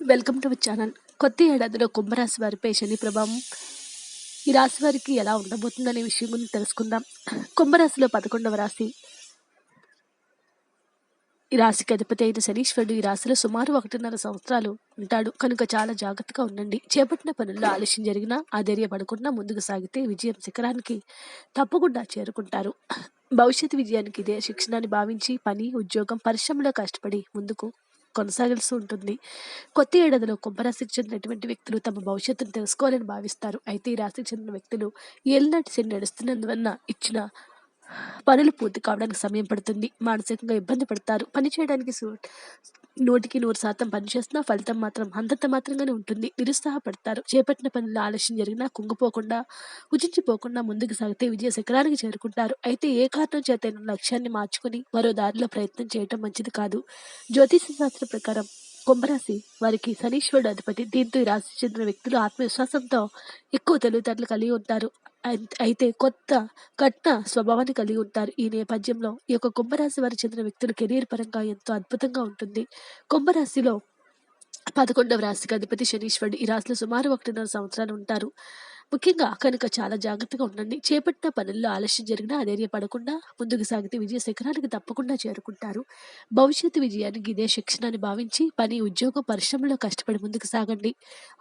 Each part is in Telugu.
వెల్కమ్ టు అవర్ ఛానల్ కొత్త ఏడాదిలో కుంభరాశి వారిపై శని ప్రభావం ఈ రాశి వారికి ఎలా ఉండబోతుందనే విషయం గురించి తెలుసుకుందాం. కుంభరాశిలో పదకొండవ రాశి. ఈ రాశికి అధిపతి అయిన శనీశ్వరుడు ఈ రాశిలో సుమారు ఒకటిన్నర సంవత్సరాలు ఉంటాడు. కనుక చాలా జాగ్రత్తగా ఉండండి. చేపట్టిన పనుల్లో ఆలస్యం జరిగినా ఆధైర్యపడకుండా ముందుకు సాగితే విజయం శిఖరానికి తప్పకుండా చేరుకుంటారు. భవిష్యత్ విజయానికి ఇదే శిక్షణని భావించి పని ఉద్యోగం పరిశ్రమలో కష్టపడి ముందుకు కొనసాగాల్సి ఉంటుంది. కొత్త ఏడాదిలో కుంభరాశికి చెందినటువంటి వ్యక్తులు తమ భవిష్యత్తును తెలుసుకోవాలని భావిస్తారు. అయితే ఈ రాశికి చెందిన వ్యక్తులు ఏళ్ళనాటి శని నడుస్తున్నందువల్ల ఇచ్చిన పనులు పూర్తి కావడానికి సమయం పడుతుంది. మానసికంగా ఇబ్బంది పడతారు. పని చేయడానికి నూటికి నూరు శాతం పనిచేస్తున్నా ఫలితం మాత్రం అంతంత మాత్రంగానే ఉంటుంది. నిరుత్సాహపడతారు. చేపట్టిన పనులు ఆలస్యం జరిగినా కుంగిపోకుండా ఉచించిపోకుండా ముందుకు సాగితే విజయ శిఖరానికి చేరుకుంటారు. అయితే ఏ కారణం చేత లక్ష్యాన్ని మార్చుకుని మరో దారిలో ప్రయత్నం చేయటం మంచిది కాదు. జ్యోతిష శాస్త్రం ప్రకారం కుంభరాశి వారికి శనీశ్వరుడు అధిపతి. దీంతో ఈ రాశి చెందిన వ్యక్తులు ఆత్మవిశ్వాసంతో ఎక్కువ తెలివితేటలు కలిగి ఉంటారు. అయితే కొత్త కట్న స్వభావాన్ని కలిగి ఉంటారు. ఈ నేపథ్యంలో ఈ యొక్క కుంభరాశి వారికి చెందిన వ్యక్తులు కెరీర్ పరంగా ఎంతో అద్భుతంగా ఉంటుంది. కుంభరాశిలో పదకొండవ రాశికి అధిపతి శనీశ్వరుడు. ఈ రాశిలో సుమారు ఒకటిన్నర సంవత్సరాలు ఉంటారు. ముఖ్యంగా కనుక చాలా జాగ్రత్తగా ఉండండి. చేపట్టిన పనుల్లో ఆలస్యం జరిగినా అధైర్యపడకుండా ముందుకు సాగితే విజయ శిఖరానికి తప్పకుండా చేరుకుంటారు. భవిష్యత్తు విజయానికి ఇదే శిక్షణ అని భావించి పని ఉద్యోగం పరిశ్రమలో కష్టపడి ముందుకు సాగండి.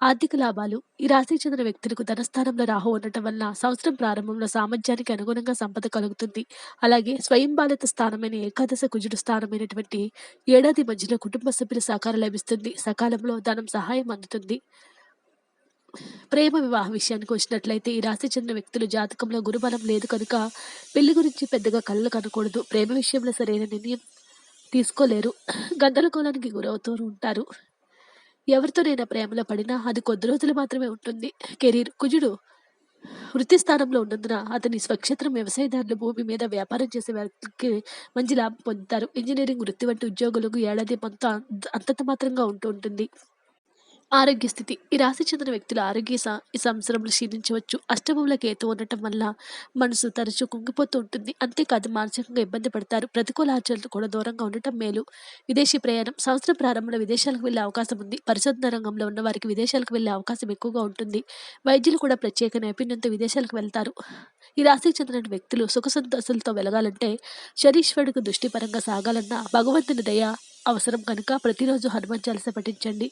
ఆర్థిక లాభాలు ఈ రాశి చెందిన వ్యక్తులకు ధనస్థానంలో రాహు ఉండటం వల్ల సంవత్సరం ప్రారంభంలో సామర్థ్యానికి అనుగుణంగా సంపద కలుగుతుంది. అలాగే స్వయం బాధిత స్థానమైన ఏకాదశ కుజుడు స్థానమైనటువంటి ఏడాది మధ్యలో కుటుంబ సభ్యుల సహకారం లభిస్తుంది. సకాలంలో ధనం సహాయం అందుతుంది. ప్రేమ వివాహ విషయానికి వచ్చినట్లయితే ఈ రాశి చెందిన వ్యక్తులు జాతకంలో గురుబలం లేదు కనుక పెళ్ళి గురించి పెద్దగా కళ్ళు కనకూడదు. ప్రేమ విషయంలో సరైన నిర్ణయం తీసుకోలేరు. గందరగోళానికి గురవుతూ ఉంటారు. ఎవరితోనైనా ప్రేమలో పడినా అది కొద్ది రోజులు మాత్రమే ఉంటుంది. కెరీర్ కుజుడు వృత్తి స్థానంలో ఉన్నందున అతని స్వక్షేత్రం వ్యవసాయదారులు భూమి మీద వ్యాపారం చేసే వారికి మంచి లాభం పొందుతారు. ఇంజనీరింగ్ వృత్తి వంటి ఉద్యోగులకు ఏడాది మొత్తం అంత- అంతంత మాత్రంగా ఉంటూ ఉంటుంది. ఆరోగ్య స్థితి. ఈ రాశి చెందిన వ్యక్తుల ఆరోగ్య స- ఈ సంవత్సరంలో క్షీణించవచ్చు. అష్టమంలో కేతు ఉండటం వల్ల మనసు తరచూ కుంగిపోతూ ఉంటుంది. అంతేకాదు మానసికంగా ఇబ్బంది పడతారు. ప్రతికూల ఆచరణలు కూడా దూరంగా ఉండటం మేలు. విదేశీ ప్రయాణం సంవత్సరం ప్రారంభంలో విదేశాలకు వెళ్ళే అవకాశం ఉంది. పరిశోధన రంగంలో ఉన్న వారికి విదేశాలకు వెళ్ళే అవకాశం ఎక్కువగా ఉంటుంది. వైద్యులు కూడా ప్రత్యేక నైపుణ్యంతో విదేశాలకు వెళ్తారు. ఈ రాశికి చెందిన వ్యక్తులు సుఖ సంతోషాలతో వెలగాలంటే శరీశ్వరుడికి దృష్టిపరంగా సాగాలన్నా భగవంతుని దయ అవసరం. కనుక ప్రతిరోజు హనుమాన్ చాలీసా పఠించండి.